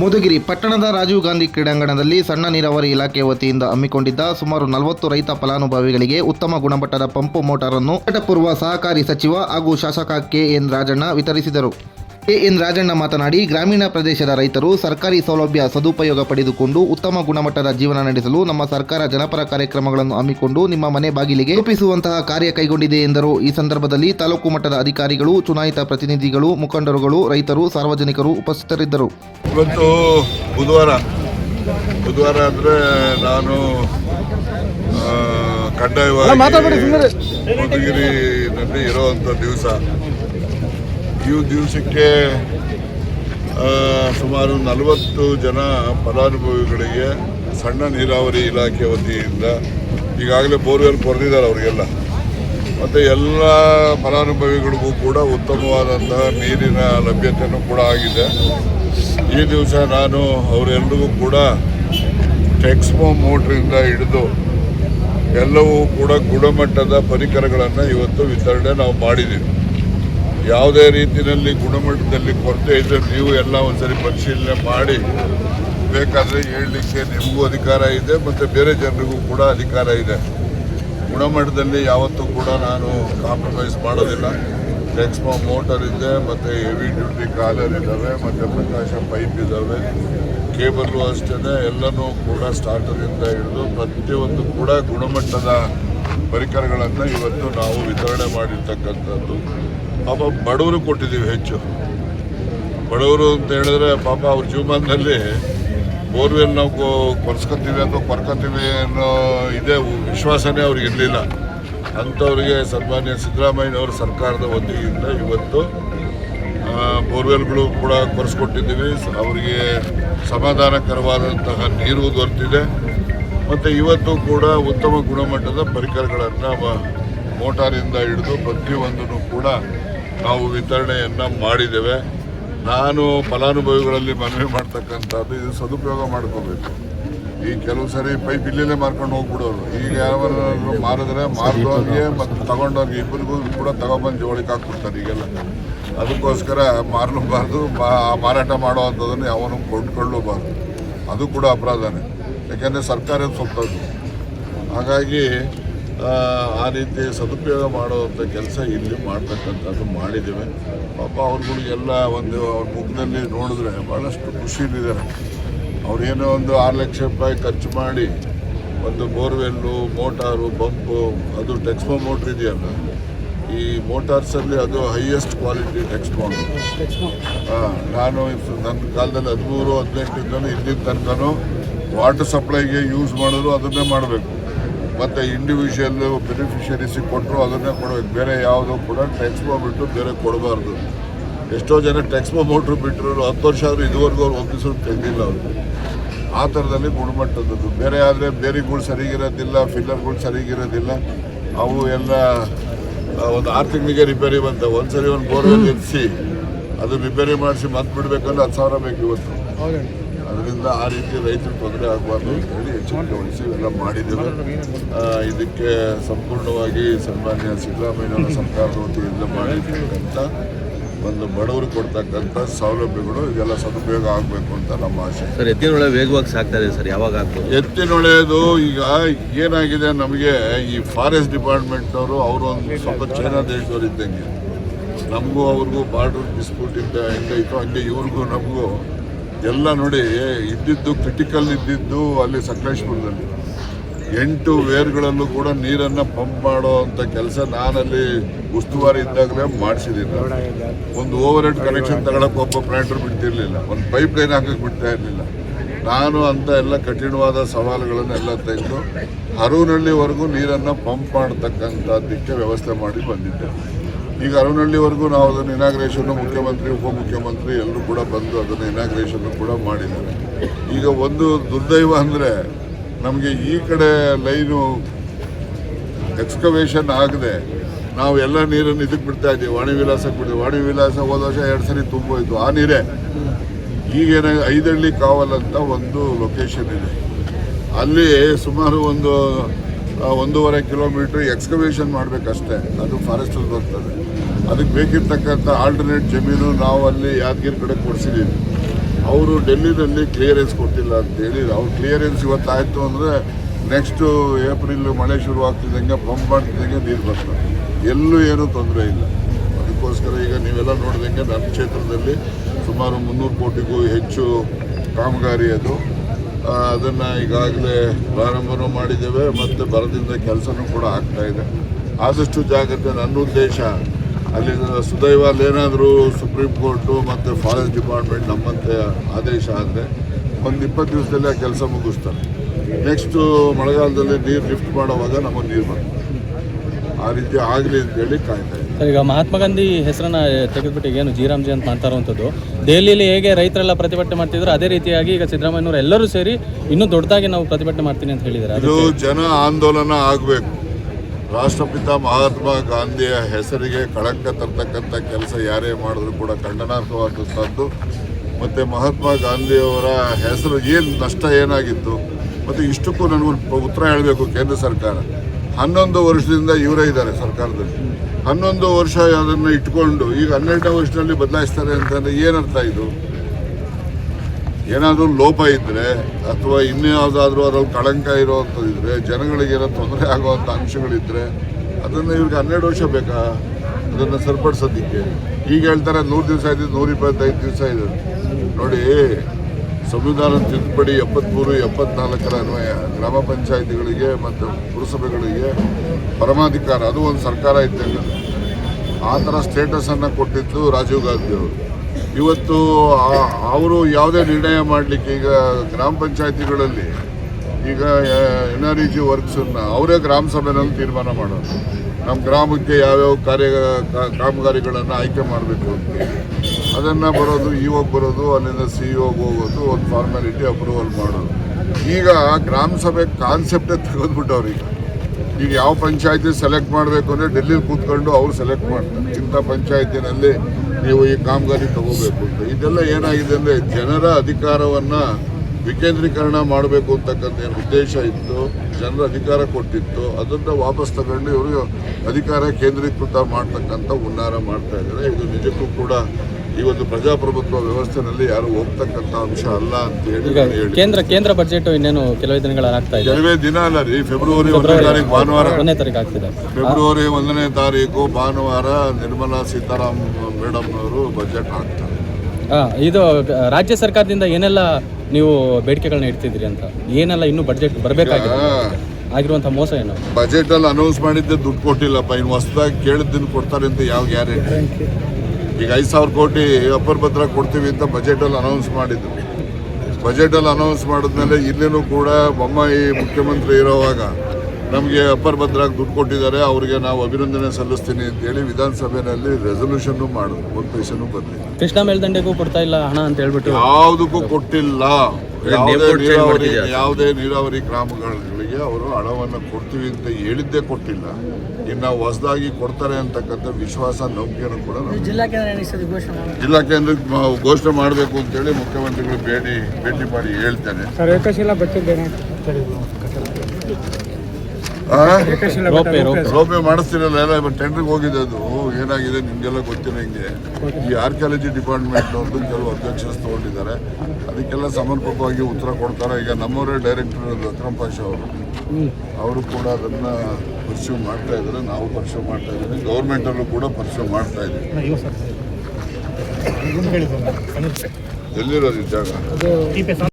ಮಧುಗಿರಿ ಪಟ್ಟಣದ ರಾಜೀವ್ ಗಾಂಧಿ ಕ್ರೀಡಾಂಗಣದಲ್ಲಿ ಸಣ್ಣ ನೀರಾವರಿ ಇಲಾಖೆ ವತಿಯಿಂದ ಹಮ್ಮಿಕೊಂಡಿದ್ದ ಸುಮಾರು ನಲವತ್ತು ರೈತ ಫಲಾನುಭವಿಗಳಿಗೆ ಉತ್ತಮ ಗುಣಮಟ್ಟದ ಪಂಪು ಮೋಟಾರನ್ನು ಪೂರ್ವ ಸಹಕಾರಿ ಸಚಿವ ಹಾಗೂ ಶಾಸಕ ಕೆ ಎನ್ ರಾಜಣ್ಣ ವಿತರಿಸಿದರು. ಎನ್ ರಾಜಣ್ಣ ಮಾತನಾಡಿ ಗ್ರಾಮೀಣ ಪ್ರದೇಶದ ರೈತರು ಸರ್ಕಾರಿ ಸೌಲಭ್ಯ ಸದುಪಯೋಗ ಪಡೆದುಕೊಂಡು ಉತ್ತಮ ಗುಣಮಟ್ಟದ ಜೀವನ ನಡೆಸಲು ನಮ್ಮ ಸರ್ಕಾರ ಜನಪರ ಕಾರ್ಯಕ್ರಮಗಳನ್ನು ಹಮ್ಮಿಕೊಂಡು ನಿಮ್ಮ ಮನೆ ಬಾಗಿಲಿಗೆ ರೂಪಿಸುವಂತಹ ಕಾರ್ಯ ಕೈಗೊಂಡಿದೆ ಎಂದರು. ಈ ಸಂದರ್ಭದಲ್ಲಿ ತಾಲೂಕು ಮಟ್ಟದ ಅಧಿಕಾರಿಗಳು ಚುನಾಯಿತ ಪ್ರತಿನಿಧಿಗಳು ಮುಖಂಡರುಗಳು ರೈತರು ಸಾರ್ವಜನಿಕರು ಉಪಸ್ಥಿತರಿದ್ದರು. ಇವತ್ತು ಬುಧವಾರ ಬುಧವಾರ ಅಂದರೆ ನಾನು ಕಡ್ಡಾಯವಾಗಿ ಮಧುಗಿರಿನಲ್ಲಿ ಇರುವಂಥ ದಿವಸ ಈ ದಿವಸಕ್ಕೆ ಸುಮಾರು ನಲವತ್ತು ಜನ ಫಲಾನುಭವಿಗಳಿಗೆ ಸಣ್ಣ ನೀರಾವರಿ ಇಲಾಖೆ ವತಿಯಿಂದ ಈಗಾಗಲೇ ಬೋರ್ವೆಲ್ ಕೊರೆದಿದ್ದಾರೆ ಅವರಿಗೆಲ್ಲ. ಮತ್ತು ಎಲ್ಲ ಫಲಾನುಭವಿಗಳಿಗೂ ಕೂಡ ಉತ್ತಮವಾದಂತಹ ನೀರಿನ ಲಭ್ಯತೆಯೂ ಕೂಡ ಆಗಿದೆ. ಈ ದಿವಸ ನಾನು ಅವರೆಲ್ಲರಿಗೂ ಕೂಡ ಟೆಕ್ಸ್ಮೋ ಮೋಟ್ರಿಂದ ಹಿಡಿದು ಎಲ್ಲವೂ ಕೂಡ ಗುಣಮಟ್ಟದ ಪರಿಕರಗಳನ್ನು ಇವತ್ತು ವಿತರಣೆ ನಾವು ಮಾಡಿದ್ದೀವಿ. ಯಾವುದೇ ರೀತಿಯಲ್ಲಿ ಗುಣಮಟ್ಟದಲ್ಲಿ ಕೊರತೆ ಇದ್ದರೆ ನೀವು ಎಲ್ಲ ಒಂದ್ಸರಿ ಪರಿಶೀಲನೆ ಮಾಡಿ. ಬೇಕಾದರೆ ಹೇಳಲಿಕ್ಕೆ ನಿಮಗೂ ಅಧಿಕಾರ ಇದೆ, ಮತ್ತು ಬೇರೆ ಜನರಿಗೂ ಕೂಡ ಅಧಿಕಾರ ಇದೆ. ಗುಣಮಟ್ಟದಲ್ಲಿ ಯಾವತ್ತೂ ಕೂಡ ನಾನು ಕಾಂಪ್ರಮೈಸ್ ಮಾಡೋದಿಲ್ಲ. ಟೆಕ್ಸ್ಮೋ ಮೋಟರ್ ಇದೆ, ಮತ್ತು ಹೆವಿ ಡ್ಯೂಟಿ ಕಾಲರ್ ಇದ್ದಾವೆ ಮತ್ತು ಪ್ರಕಾಶ ಪೈಪ್ ಇದ್ದಾವೆ ಕೇಬಲ್ಲು ಅಷ್ಟೇ, ಎಲ್ಲನೂ ಕೂಡ ಸ್ಟಾರ್ಟರಿಂದ ಹಿಡಿದು ಪ್ರತಿಯೊಂದು ಕೂಡ ಗುಣಮಟ್ಟದ ಪರಿಕರಗಳನ್ನು ಇವತ್ತು ನಾವು ವಿತರಣೆ ಮಾಡಿರ್ತಕ್ಕಂಥದ್ದು. ಪಾಪ ಬಡವರು ಕೊಟ್ಟಿದ್ದೀವಿ ಹೆಚ್ಚು. ಬಡವರು ಅಂತ ಹೇಳಿದ್ರೆ ಪಾಪ ಅವ್ರ ಜೀವಮಾನದಲ್ಲಿ ಬೋರ್ವೆಲ್ ನಾವು ಕೊರ್ಸ್ಕೊತೀವಿ ಅಥವಾ ಕೊರ್ಕೊತೀವಿ ಅನ್ನೋ ಇದೇ ವಿಶ್ವಾಸನೇ ಅವ್ರಿಗೆ ಇರಲಿಲ್ಲ. ಅಂಥವ್ರಿಗೆ ಸನ್ಮಾನ್ಯ ಸಿದ್ದರಾಮಯ್ಯನವರ ಸರ್ಕಾರದ ವತಿಯಿಂದ ಇವತ್ತು ಬೋರ್ವೆಲ್ಗಳು ಕೂಡ ಕೊರೆಸ್ಕೊಟ್ಟಿದ್ದೀವಿ. ಅವರಿಗೆ ಸಮಾಧಾನಕರವಾದಂತಹ ನೀರು ದೊರೆತಿದೆ. ಮತ್ತು ಇವತ್ತು ಕೂಡ ಉತ್ತಮ ಗುಣಮಟ್ಟದ ಪರಿಕರಗಳನ್ನು ಮೋಟಾರಿಂದ ಹಿಡಿದು ಪ್ರತಿಯೊಂದನ್ನು ಕೂಡ ನಾವು ವಿತರಣೆಯನ್ನು ಮಾಡಿದ್ದೇವೆ. ನಾನು ಫಲಾನುಭವಿಗಳಲ್ಲಿ ಮನವಿ ಮಾಡ್ತಕ್ಕಂಥದ್ದು ಇದು ಸದುಪಯೋಗ ಮಾಡ್ಕೋಬೇಕು. ಈ ಕೆಲವು ಸರಿ ಪೈಪ್ ಇಲ್ಲೇ ಮಾರ್ಕೊಂಡು ಹೋಗ್ಬಿಡೋರು. ಈಗ ಯಾರು ಮಾರಿದ್ರೆ ಮಾರಿದವ್ರಿಗೆ ಮತ್ತು ತಗೊಂಡವ್ರಿಗೆ ಇಬ್ಬರಿಗೂ ಕೂಡ ತಗೊಬಂದು ಜೋಳಿಗೆ ಹಾಕ್ಬಿಡ್ತಾರೆ ಈಗೆಲ್ಲ. ಅದಕ್ಕೋಸ್ಕರ ಮಾರಲೂಬಾರ್ದು ಮಾರಾಟ ಮಾಡುವಂಥದ್ದನ್ನು ಯಾವನು ಕೊಂಡ್ಕೊಳ್ಳೂಬಾರ್ದು. ಅದು ಕೂಡ ಅಪರಾಧನೇ. ಯಾಕೆಂದರೆ ಸರ್ಕಾರದ ಸೊಪ್ಪದು. ಹಾಗಾಗಿ ಆ, ರೀತಿ ಸದುಪಯೋಗ ಮಾಡುವಂಥ ಕೆಲಸ ಇಲ್ಲಿ ಮಾಡ್ತಕ್ಕಂಥದ್ದು ಮಾಡಿದ್ದೇವೆ. ಪಾಪ ಅವ್ರುಗಳಿಗೆಲ್ಲ ಒಂದು ಅವ್ರ ಮುಖದಲ್ಲಿ ನೋಡಿದ್ರೆ ಭಾಳಷ್ಟು ಖುಷಿಲಿದ್ದಾರೆ ಅವ್ರೇನೋ ಒಂದು ಆರು ಲಕ್ಷ ರೂಪಾಯಿ ಖರ್ಚು ಮಾಡಿ ಒಂದು ಬೋರ್ವೆಲ್ಲು ಮೋಟಾರು ಪಂಪು ಅದು ಟೆಕ್ಸ್ಮೋ ಮೋಟ್ರ್ ಇದೆಯಲ್ಲ ಈ ಮೋಟಾರ್ಸಲ್ಲಿ ಅದು ಹೈಯೆಸ್ಟ್ ಕ್ವಾಲಿಟಿ ಟೆಕ್ಸ್ಮೋ ಹಾಂ ನಾನು ಇಫ್- ನನ್ನ ಕಾಲದಲ್ಲಿ ಹದಿಮೂರು ಹದಿನೆಂಟಿಂದಲೂ ಇಲ್ಲಿ ತನಕನೂ ವಾಟರ್ ಸಪ್ಲೈಗೆ ಯೂಸ್ ಮಾಡಿದ್ರು ಅದನ್ನೇ ಮಾಡಬೇಕು. ಮತ್ತು ಇಂಡಿವಿಜುವಲ್ ಬೆನಿಫಿಷರೀಸಿಗೆ ಕೊಟ್ಟರು ಅದನ್ನೇ ಕೊಡಬೇಕು. ಬೇರೆ ಯಾವುದೋ ಕೂಡ ಟ್ಯಾಕ್ಸ್ ಬಿಟ್ಟು ಬೇರೆ ಕೊಡಬಾರ್ದು. ಎಷ್ಟೋ ಜನ ಟೆಕ್ಸ್ಮೋ ಮೋಟ್ರು ಬಿಟ್ಟರು ಹತ್ತು ವರ್ಷ ಆದರೂ ಇದುವರೆಗೂ ಅವ್ರು ಒಪ್ಪಿಸೋದು ತೆಗೆದಿಲ್ಲ ಅವರು. ಆ ಥರದಲ್ಲಿ ಗುಣಮಟ್ಟದ್ದು. ಬೇರೆ ಆದರೆ ಬೇರಿಗಳು ಸರಿಗಿರೋದಿಲ್ಲ ಫಿಲ್ಲರ್ಗಳು ಸರಿಗಿರೋದಿಲ್ಲ. ಅವು ಎಲ್ಲ ಒಂದು ಆರು ತಿಂಗಳಿಗೆ ರಿಪೇರಿ ಬಂತ ಒಂದ್ಸರಿ ಒಂದು ಬೋರ್ವೆಲ್ ಎತ್ತಿಸಿ ಅದು ರಿಪೇರಿ ಮಾಡಿಸಿ ಮತ್ತೆ ಬಿಡಬೇಕಂದ್ರೆ ಹತ್ತು ಸಾವಿರ ಬೇಕು ಇವತ್ತು. ಅದರಿಂದ ಆ ರೀತಿ ರೈತರು ತೊಂದರೆ ಆಗಬಾರ್ದು ಅಂತ ಹೇಳಿ ಎಚ್ಚರಿಕೆ ವಹಿಸಿ ಇವೆಲ್ಲ ಮಾಡಿದ್ದೇವೆ ಇದಕ್ಕೆ ಸಂಪೂರ್ಣವಾಗಿ ಸನ್ಮಾನ್ಯ ಸಿದ್ದರಾಮಯ್ಯನವರ ಸರ್ಕಾರದ ವತಿಯಿಂದ ಮಾಡಿರ್ತಕ್ಕಂಥ ಒಂದು ಬಡವರು ಕೊಡ್ತಕ್ಕಂಥ ಸೌಲಭ್ಯಗಳು ಇದೆಲ್ಲ ಸದುಪಯೋಗ ಆಗಬೇಕು ಅಂತ ನಮ್ಮ ಆಸೆ ಸರ್ ಎತ್ತಿನೊಳೆ ವೇಗವಾಗಿ ಸಾಕ್ತಾ ಇದೆ ಸರ್ ಯಾವಾಗ ಆಗ್ತದೆ ಎತ್ತಿನೊಳೆಯದು ಈಗ ಏನಾಗಿದೆ ನಮಗೆ ಈ ಫಾರೆಸ್ಟ್ ಡಿಪಾರ್ಟ್ಮೆಂಟ್ನವರು ಅವರು ಒಂದು ಸ್ವಲ್ಪ ಚೈನಾ ದೇಶದವ್ರು ಇದ್ದಂಗೆ. ನಮಗೂ ಅವ್ರಿಗೂ ಬಾರ್ಡರ್ ಡಿಸ್ಪ್ಯೂಟ್ ಇದ್ದ ಹೆಂಗೈತೋ ಹಂಗೆ ಇವ್ರಿಗೂ ನಮಗೂ ಎಲ್ಲ ನೋಡಿ ಇದ್ದಿದ್ದು ಕ್ರಿಟಿಕಲ್ ಇದ್ದಿದ್ದು ಅಲ್ಲಿ ಸಕಲೇಶ್ಪುರದಲ್ಲಿ. ಎಂಟು ವೇರ್ಗಳಲ್ಲೂ ಕೂಡ ನೀರನ್ನು ಪಂಪ್ ಮಾಡೋ ಅಂತ ಕೆಲಸ ನಾನಲ್ಲಿ ಉಸ್ತುವಾರಿ ಇದ್ದಾಗಲೇ ಮಾಡಿಸಿದ್ದೀನಿ. ಒಂದು ಓವರ್ ಹೆಡ್ ಕನೆಕ್ಷನ್ ತಗೊಳಕ್ಕೆ ಒಬ್ಬ ಪ್ಲಾಂಟರ್ ಬಿಡ್ತಿರ್ಲಿಲ್ಲ. ಒಂದು ಪೈಪ್ ಲೈನ್ ಹಾಕಕ್ಕೆ ಬಿಡ್ತಾ ಇರಲಿಲ್ಲ. ನಾನು ಅಂತ ಎಲ್ಲ ಕಠಿಣವಾದ ಸವಾಲುಗಳನ್ನೆಲ್ಲ ತೆಗೆದು ಹರೂನಳ್ಳಿವರೆಗೂ ನೀರನ್ನು ಪಂಪ್ ಮಾಡತಕ್ಕಂಥದ್ದಕ್ಕೆ ವ್ಯವಸ್ಥೆ ಮಾಡಿ ಬಂದಿದ್ದೆ. ಈಗ ಅರವನಹಳ್ಳಿವರೆಗೂ ನಾವು ಅದನ್ನು ಇನಾಗ್ರೇಷನ್ನು ಮುಖ್ಯಮಂತ್ರಿ, ಉಪಮುಖ್ಯಮಂತ್ರಿ ಎಲ್ಲರೂ ಕೂಡ ಬಂದು ಅದನ್ನು ಇನಾಗ್ರೇಷನ್ ಕೂಡ ಮಾಡಿದ್ದಾರೆ. ಈಗ ಒಂದು ದುರ್ದೈವ ಅಂದರೆ ನಮಗೆ ಈ ಕಡೆ ಲೈನು ಎಕ್ಸ್ಕವೇಷನ್ ಆಗದೆ ನಾವು ಎಲ್ಲ ನೀರನ್ನು ಇದಕ್ಕೆ ಬಿಡ್ತಾ ಇದ್ದೀವಿ. ವಾಣಿ ವಿಲಾಸಕ್ಕೆ ಬಿಡ್ತೀವಿ. ವಾಣಿ ವಿಲಾಸ ಹೋದ ವರ್ಷ ಎರಡು ಸರಿ ತುಂಬೋಯ್ತು. ಆ ನೀರೇ. ಈಗೇನ ಐದಳ್ಳಿ ಕಾವಲ್ ಅಂತ ಒಂದು ಲೊಕೇಶನ್ ಇದೆ. ಅಲ್ಲಿ ಸುಮಾರು ಒಂದು ಒಂದೂವರೆ ಕಿಲೋಮೀಟ್ರ್ ಎಕ್ಸ್ಕವೇಷನ್ ಮಾಡಬೇಕಷ್ಟೇ. ಅದು ಫಾರೆಸ್ಟಲ್ಲಿ ಬರ್ತದೆ. ಅದಕ್ಕೆ ಬೇಕಿರ್ತಕ್ಕಂಥ ಆಲ್ಟರ್ನೇಟ್ ಜಮೀನು ನಾವು ಅಲ್ಲಿ ಯಾದಗಿರಿ ಕಡೆ ಕೊಡಿಸಿದ್ದೀವಿ ಅವರು ಡೆಲ್ಲಿನಲ್ಲಿ ಕ್ಲಿಯರೆನ್ಸ್ ಕೊಟ್ಟಿಲ್ಲ ಅಂತೇಳಿ ಅವ್ರು ಕ್ಲಿಯರೆನ್ಸ್ ಇವತ್ತಾಯಿತು ಅಂದರೆ ನೆಕ್ಸ್ಟು ಏಪ್ರಿಲ್ ಮಳೆ ಶುರು ಆಗ್ತಿದ್ದಂಗೆ ಪಂಪ್ ಮಾಡ್ತಿದ್ದಂಗೆ ನೀರು ಬರ್ತದೆ. ಎಲ್ಲೂ ಏನೂ ತೊಂದರೆ ಇಲ್ಲ. ಅದಕ್ಕೋಸ್ಕರ ಈಗ ನೀವೆಲ್ಲ ನೋಡಿದಂಗೆ ನಮ್ಮ ಕ್ಷೇತ್ರದಲ್ಲಿ ಸುಮಾರು ಮುನ್ನೂರು ಕೋಟಿಗೂ ಹೆಚ್ಚು ಕಾಮಗಾರಿ ಅದು. ಅದನ್ನು ಈಗಾಗಲೇ ಪ್ರಾರಂಭನೂ ಮಾಡಿದ್ದೇವೆ ಮತ್ತು ಬರದಿಂದ ಕೆಲಸನೂ ಕೂಡ ಆಗ್ತಾ ಇದೆ. ಆದಷ್ಟು ಜಾಗ್ರತೆ, ನನ್ನ ಉದ್ದೇಶ. ಅಲ್ಲಿ ಸುದೈವ ಅಲ್ಲೇನಾದರೂ ಸುಪ್ರೀಂ ಕೋರ್ಟು ಮತ್ತು ಫಾರೆಸ್ಟ್ ಡಿಪಾರ್ಟ್ಮೆಂಟ್ ನಮ್ಮಂತೆ ಆದೇಶ ಆದರೆ ಒಂದು ಇಪ್ಪತ್ತು ದಿವಸದಲ್ಲಿ ಆ ಕೆಲಸ ಮುಗಿಸ್ತಾರೆ. ನೆಕ್ಸ್ಟು ಮಳೆಗಾಲದಲ್ಲಿ ನೀರು ಲಿಫ್ಟ್ ಮಾಡುವಾಗ ನಮಗೆ ನೀರು ಬರ್ತದೆ ಆ ರೀತಿ ಆಗಲಿ ಅಂತೇಳಿ ಕಾಯ್ತಾ ಸರ್ ಈಗ ಮಹಾತ್ಮ ಗಾಂಧಿ ಹೆಸರನ್ನ ತೆಗೆದುಬಿಟ್ಟು ಏನು ಜೀರಾಮ್ ಜಿ ಅಂತ ಮಾಡ್ತಾ ಇರುವಂಥದ್ದು ದೆಹಲಿಯಲ್ಲಿ ಹೇಗೆ ರೈತರೆಲ್ಲ ಪ್ರತಿಭಟನೆ ಮಾಡ್ತಿದ್ರು ಅದೇ ರೀತಿಯಾಗಿ ಈಗ ಸಿದ್ದರಾಮಯ್ಯನವರು ಎಲ್ಲರೂ ಸೇರಿ ಇನ್ನೂ ದೊಡ್ಡದಾಗಿ ನಾವು ಪ್ರತಿಭಟನೆ ಮಾಡ್ತೀನಿ ಅಂತ ಹೇಳಿದ್ದಾರೆ. ಇದು ಜನ ಆಂದೋಲನ ಆಗಬೇಕು. ರಾಷ್ಟ್ರಪಿತ ಮಹಾತ್ಮ ಗಾಂಧಿಯ ಹೆಸರಿಗೆ ಕಳಂಕ ತರ್ತಕ್ಕಂಥ ಕೆಲಸ ಯಾರೇ ಮಾಡಿದ್ರು ಕೂಡ ಖಂಡನಾರ್ಹವಾದಂಥದ್ದು ಮತ್ತು ಮಹಾತ್ಮ ಗಾಂಧಿಯವರ ಹೆಸರು ಏನು ನಷ್ಟ ಏನಾಗಿತ್ತು ಮತ್ತು ಇಷ್ಟಕ್ಕೂ ನನಗೊಂದು ಉತ್ತರ ಹೇಳಬೇಕು ಕೇಂದ್ರ ಸರ್ಕಾರ. ಹನ್ನೊಂದು ವರ್ಷದಿಂದ ಇವರೇ ಇದ್ದಾರೆ ಸರ್ಕಾರದಲ್ಲಿ. ಹನ್ನೊಂದು ವರ್ಷ ಅದನ್ನು ಇಟ್ಕೊಂಡು ಈಗ ಹನ್ನೆರಡನೇ ವರ್ಷದಲ್ಲಿ ಬದಲಾಯಿಸ್ತಾರೆ ಅಂತಂದರೆ ಏನರ್ಥ ಇದು? ಏನಾದರೂ ಲೋಪ ಇದ್ದರೆ ಅಥವಾ ಇನ್ಯಾವುದಾದ್ರೂ ಅದ್ರಲ್ಲಿ ಕಳಂಕ ಇರೋವಂಥದ್ದು ಇದ್ದರೆ ಜನಗಳಿಗೆ ಏನೋ ತೊಂದರೆ ಆಗುವಂಥ ಅಂಶಗಳಿದ್ದರೆ ಅದನ್ನು ಇವ್ರಿಗೆ ಹನ್ನೆರಡು ವರ್ಷ ಬೇಕಾ? ಅದನ್ನು ಸರಿಪಡಿಸೋದಕ್ಕೆ. ಈಗ ಹೇಳ್ತಾರೆ ನೂರು ದಿವಸ ಇದ್ದಿದ್ದು ನೂರ ಇಪ್ಪತ್ತೈದು ದಿವಸ ಇದೆ ನೋಡಿ ಸಂವಿಧಾನ ತಿದ್ದುಪಡಿ ಎಪ್ಪತ್ತ್ಮೂರು ಎಪ್ಪತ್ನಾಲ್ಕರ ಅನ್ವಯ ಗ್ರಾಮ ಪಂಚಾಯಿತಿಗಳಿಗೆ ಮತ್ತು ಪುರಸಭೆಗಳಿಗೆ ಪರಮಾಧಿಕಾರ. ಅದು ಒಂದು ಸರ್ಕಾರ ಇದ್ದಂಗೆ ಆ ಥರ ಸ್ಟೇಟಸನ್ನು ಕೊಟ್ಟಿದ್ದು ರಾಜೀವ್ ಗಾಂಧಿ ಅವರು. ಇವತ್ತು ಅವರು ಯಾವುದೇ ನಿರ್ಣಯ ಮಾಡಲಿಕ್ಕೆ ಈಗ ಗ್ರಾಮ ಪಂಚಾಯಿತಿಗಳಲ್ಲಿ ಈಗ ಎನ್ ಆರ್ ಇ ಜಿ ವರ್ಕ್ಸನ್ನು ಅವರೇ ಗ್ರಾಮ ಸಭೆಯಲ್ಲಿ ತೀರ್ಮಾನ ಮಾಡೋದು. ನಮ್ಮ ಗ್ರಾಮಕ್ಕೆ ಯಾವ್ಯಾವ ಕಾರ್ಯ ಕಾಮಗಾರಿಗಳನ್ನು ಆಯ್ಕೆ ಮಾಡಬೇಕು ಅಂತ ಅದನ್ನು ಬರೋದು ಇವಾಗ ಬರೋದು, ಅಲ್ಲಿಂದ ಸಿ ಇಒಗೆ ಹೋಗೋದು, ಒಂದು ಫಾರ್ಮ್ಯಾಲಿಟಿ ಅಪ್ರೂವಲ್ ಮಾಡೋದು. ಈಗ ಗ್ರಾಮ ಸಭೆ ಕಾನ್ಸೆಪ್ಟೇ ತೆಗೆದ್ಬಿಟ್ಟವ್ರು ಈಗ. ಈಗ ಯಾವ ಪಂಚಾಯತಿ ಸೆಲೆಕ್ಟ್ ಮಾಡಬೇಕು ಅಂದರೆ ಡೆಲ್ಲಿಲಿ ಕೂತ್ಕೊಂಡು ಅವ್ರು ಸೆಲೆಕ್ಟ್ ಮಾಡ್ತಾರೆ. ಇಂಥ ಪಂಚಾಯತಿನಲ್ಲಿ ನೀವು ಈ ಕಾಮಗಾರಿ ತಗೋಬೇಕು ಅಂತ. ಇದೆಲ್ಲ ಏನಾಗಿದೆ ಅಂದರೆ ಜನರ ಅಧಿಕಾರವನ್ನು ವಿಕೇಂದ್ರೀಕರಣ ಮಾಡಬೇಕು ಅಂತಕ್ಕಂಥ ಏನು ಉದ್ದೇಶ ಇತ್ತು, ಜನರ ಅಧಿಕಾರ ಕೊಟ್ಟಿತ್ತು, ಅದನ್ನು ವಾಪಸ್ ತಗೊಂಡು ಇವರು ಅಧಿಕಾರ ಕೇಂದ್ರೀಕೃತ ಮಾಡ್ತಕ್ಕಂಥ ಹುನ್ನಾರ ಮಾಡ್ತಾ ಇದ್ದಾರೆ. ಇದು ನಿಜಕ್ಕೂ ಕೂಡ ಈ ಒಂದು ಪ್ರಜಾಪ್ರಭುತ್ವ ವ್ಯವಸ್ಥೆನಲ್ಲಿ ಯಾರು ಹೋಗ್ತಕ್ಕಂಥ ಅಂಶ ಅಲ್ಲ ಅಂತ ಹೇಳಿ ಕೇಂದ್ರ ಕೇಂದ್ರ ಬಜೆಟ್ ಇನ್ನೇನು ಕೆಲವೇ ದಿನಗಳಲ್ಲಿ ಆಗ್ತಾ ಇದೆ? ಕೆಲವೇ ದಿನ ಅಲ್ಲ ರೀ. ಫೆಬ್ರವರಿ ಒಂದನೇ ತಾರೀಕು ಭಾನುವಾರ. ಒಂದನೇ ತಾರೀಕು ಆಗ್ತಿದೆ. ಫೆಬ್ರವರಿ ಒಂದನೇ ತಾರೀಕು ಭಾನುವಾರ ನಿರ್ಮಲಾ ಸೀತಾರಾಮ್ ಮೇಡಮ್ನವರು ಬಜೆಟ್ ಹಾಕ್ತಾರೆ. ಇದು ರಾಜ್ಯ ಸರ್ಕಾರದಿಂದ ಏನೆಲ್ಲ ನೀವು ಬೇಡಿಕೆಗಳನ್ನ ಇಡ್ತಿದ್ರಿ ಅಂತ? ಏನೆಲ್ಲ ಇನ್ನೂ ಬಜೆಟ್ ಬರಬೇಕಾಗಿದೆ? ಆಗಿರುವಂಥ ಮೋಸ ಏನು? ಬಜೆಟ್ ಅಲ್ಲಿ ಅನೌನ್ಸ್ ಮಾಡಿದ್ದೆ ದುಡ್ಡು ಕೊಟ್ಟಿಲ್ಲಪ್ಪ. ಇನ್ನು ಹೊಸದಾಗಿ ಕೇಳಿದ್ದನ್ನು ಕೊಡ್ತಾರೆ ಅಂತ ಯಾವ ಗ್ಯಾರಂಟಿ ಈಗ ಐದು ಸಾವಿರ ಕೋಟಿ ಅಪ್ಪರ್ ಭದ್ರ ಕೊಡ್ತೀವಿ ಅಂತ ಬಜೆಟಲ್ಲಿ ಅನೌನ್ಸ್ ಮಾಡಿದ್ರು. ಬಜೆಟಲ್ಲಿ ಅನೌನ್ಸ್ ಮಾಡಿದ್ಮೇಲೆ ಇಲ್ಲಿನೂ ಕೂಡ ಬೊಮ್ಮಾಯಿ ಮುಖ್ಯಮಂತ್ರಿ ಇರೋವಾಗ ನಮಗೆ ಅಪ್ಪರ್ ಭದ್ರಾಗ ದುಡ್ಡು ಕೊಟ್ಟಿದ್ದಾರೆ ಅವರಿಗೆ ನಾವು ಅಭಿನಂದನೆ ಸಲ್ಲಿಸ್ತೀನಿ ಅಂತೇಳಿ ವಿಧಾನಸಭೆಯಲ್ಲಿ ರೆಸೊಲ್ಯೂಷನ್ ಮಾಡಿದ್ರು ಒಂದು ಪೈಸೆನೂ ಬರಲಿಲ್ಲ ಕೃಷ್ಣ ಮೇಲ್ದಂಡೆಗೂ ಕೊಡ್ತಾ ಇಲ್ಲ ಹಣ ಅಂತ ಹೇಳ್ಬಿಟ್ಟು. ಯಾವುದಕ್ಕೂ ಕೊಟ್ಟಿಲ್ಲ. ಯಾವುದೇ ನೀರಾವರಿ? ಯಾವುದೇ ನೀರಾವರಿ ಗ್ರಾಮಗಳಿಗೆ ಅವರು ಹಣವನ್ನು ಕೊಡ್ತೀವಿ ಅಂತ ಹೇಳಿದ್ದೇ ಕೊಟ್ಟಿಲ್ಲ. ಇನ್ನು ಹೊಸದಾಗಿ ಕೊಡ್ತಾರೆ ಅಂತಕ್ಕಂಥ ವಿಶ್ವಾಸ ನಂಬಿಕೆಯನ್ನು ಕೂಡ ಜಿಲ್ಲಾ ಕೇಂದ್ರ ಎಣಿಸೋದು ಘೋಷಣೆ ಜಿಲ್ಲಾ ಕೇಂದ್ರಕ್ಕೆ ಘೋಷಣೆ ಮಾಡಬೇಕು ಅಂತೇಳಿ ಮುಖ್ಯಮಂತ್ರಿಗಳು ಭೇಟಿ ಭೇಟಿ ಮಾಡಿ ಹೇಳ್ತೇನೆ ಸರ್ ಏಕಶಿಲಾ ಬಚ್ಚಿದ್ದೇನೆ ಆ? ರೋಪೆ ರೋಪೆ. ರೋಪೆ. ಮಾಡಿಸ್ತಿರಲ್ಲ ಎಲ್ಲ ಟೆಂಡರ್ಗೆ ಹೋಗಿದೆ ಅದು. ಏನಾಗಿದೆ ನಿಮಗೆಲ್ಲ ಹಿಂಗೆ. ಈ ಆರ್ಕಿಯಾಲಜಿ ಡಿಪಾರ್ಟ್ಮೆಂಟ್ನವ್ರದ್ದು ಕೆಲವು ಅಬ್ಜೆಕ್ಷನ್ಸ್ ತಗೊಂಡಿದ್ದಾರೆ. ಅದಕ್ಕೆಲ್ಲ ಸಮರ್ಪಕವಾಗಿ ಉತ್ತರ ಕೊಡ್ತಾರೆ. ಈಗ ನಮ್ಮವರೇ ಡೈರೆಕ್ಟರ್ ಅಕ್ರಮ್ ಪಾಷಾ ಅವರು. ಅವರು ಕೂಡ ಅದನ್ನು ಪರ್ಸ್ಯೂ ಮಾಡ್ತಾ ಇದ್ದಾರೆ. ನಾವು ಪರ್ಸ್ಯೂ ಮಾಡ್ತಾ ಇದ್ದೀವಿ. ಗೌರ್ಮೆಂಟಲ್ಲೂ ಕೂಡ ಪರ್ಸ್ಯೂ ಮಾಡ್ತಾ ಇದ್ದೀವಿ ಎಲ್ಲಿರೋದು ಜಾಗ?